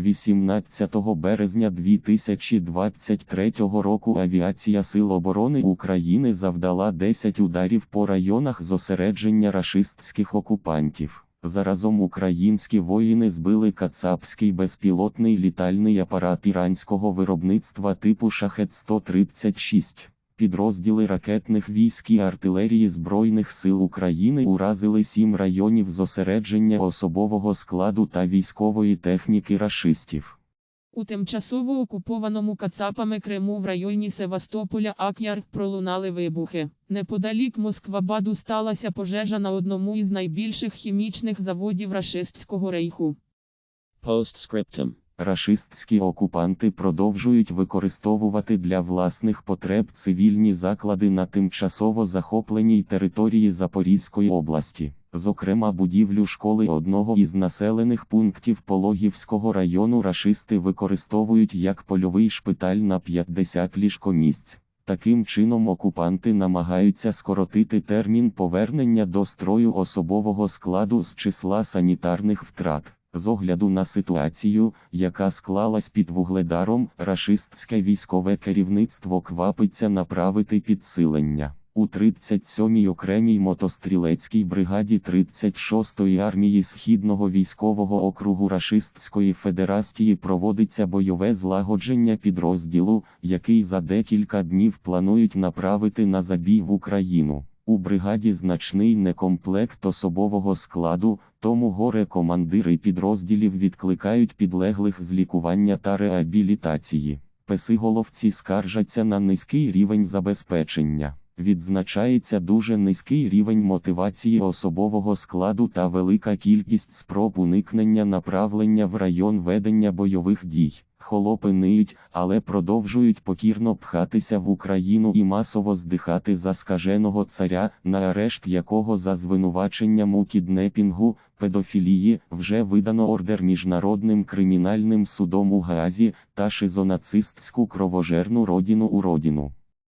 18 березня 2023 року авіація Сил оборони України завдала 10 ударів по районах зосередження рашистських окупантів. Заразом українські воїни збили кацапський безпілотний літальний апарат іранського виробництва типу Шахет-136. Підрозділи ракетних військ і артилерії Збройних сил України уразили сім районів зосередження особового складу та військової техніки рашистів. У тимчасово окупованому Кацапами Криму в районі Севастополя Ак'яр пролунали вибухи. Неподалік Москвабаду сталася пожежа на одному із найбільших хімічних заводів рашистського рейху. Postscriptum. Рашистські окупанти продовжують використовувати для власних потреб цивільні заклади на тимчасово захопленій території Запорізької області, зокрема будівлю школи одного із населених пунктів Пологівського району рашисти використовують як польовий шпиталь на 50 ліжкомісць. Таким чином окупанти намагаються скоротити термін повернення до строю особового складу з числа санітарних втрат. З огляду на ситуацію, яка склалась під вугледаром, рашистське військове керівництво квапиться направити підсилення. У 37-й окремій мотострілецькій бригаді 36-ї армії Східного військового округу Рашистської Федерації проводиться бойове злагодження підрозділу, який за декілька днів планують направити на забій в Україну. У бригаді значний некомплект особового складу, тому горе командири підрозділів відкликають підлеглих з лікування та реабілітації. Песиголовці скаржаться на низький рівень забезпечення. Відзначається дуже низький рівень мотивації особового складу та велика кількість спроб уникнення направлення в район ведення бойових дій. Холопи ниють, але продовжують покірно пхатися в Україну і масово здихати за скаженого царя, на арешт якого за звинуваченням у кіднепінгу, педофілії вже видано ордер Міжнародним кримінальним судом у Гаазі та шизонацистську кровожерну родину у родину.